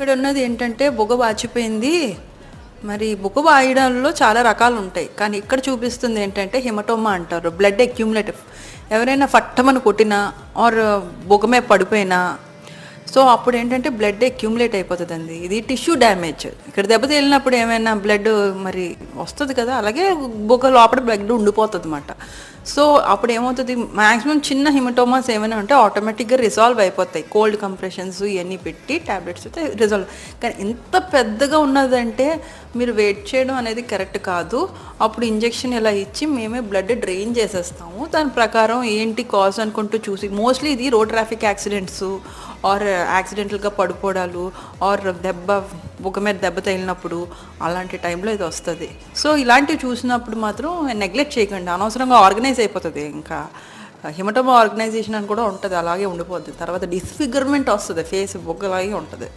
ఇక్కడ ఉన్నది ఏంటంటే బుగ వాచిపోయింది. మరి బుగ వాయడంలో చాలా రకాలు ఉంటాయి కానీ ఇక్కడ చూపిస్తుంది ఏంటంటే హిమటోమా అంటారు. బ్లడ్ అక్యూములేటివ్ ఎవరైనా ఫట్టమని కొట్టినా ఆర్ బుగమే పడిపోయినా. సో అప్పుడు ఏంటంటే బ్లడ్ అక్యూములేట్ అయిపోతుందండి. ఇది టిష్యూ డ్యామేజ్ ఇక్కడ దెబ్బతిలినప్పుడు ఏమైనా బ్లడ్ మరి వస్తుంది కదా అలాగే బుగ్గ లోపల బ్లడ్ ఉండిపోతుంది అనమాట సో అప్పుడు ఏమవుతుంది? మ్యాక్సిమం చిన్న హిమటోమాస్ ఏమైనా ఉంటే ఆటోమేటిక్గా రిజాల్వ్ అయిపోతాయి. కోల్డ్ కంప్రెషన్స్ ఇవన్నీ పెట్టి ట్యాబ్లెట్స్ అయితే రిజాల్వ్ కానీ ఎంత పెద్దగా ఉన్నదంటే మీరు వెయిట్ చేయడం అనేది కరెక్ట్ కాదు. అప్పుడు ఇంజెక్షన్ ఇలా ఇచ్చి మేమే బ్లడ్ డ్రైన్ చేసేస్తాము. దాని ప్రకారం ఏంటి కాజ్ అనుకుంటూ చూసి మోస్ట్లీ ఇది రోడ్ ట్రాఫిక్ యాక్సిడెంట్స్ ఆర్ యాక్సిడెంటల్గా పడిపోవడాలు ఆర్ దెబ్బ బుగ్గ మీద దెబ్బ తగిలినప్పుడు అలాంటి టైంలో ఇది వస్తుంది. సో ఇలాంటివి చూసినప్పుడు మాత్రం నెగ్లెక్ట్ చేయకండి. అనవసరంగా ఆర్గనైజ్ అయిపోతుంది ఇంకా. హిమటోమా ఆర్గనైజేషన్ అని కూడా ఉంటుంది అలాగే ఉండిపోద్ది. తర్వాత డిస్ఫిగర్మెంట్ వస్తుంది ఫేస్ బుగ్గలాగే ఉంటుంది.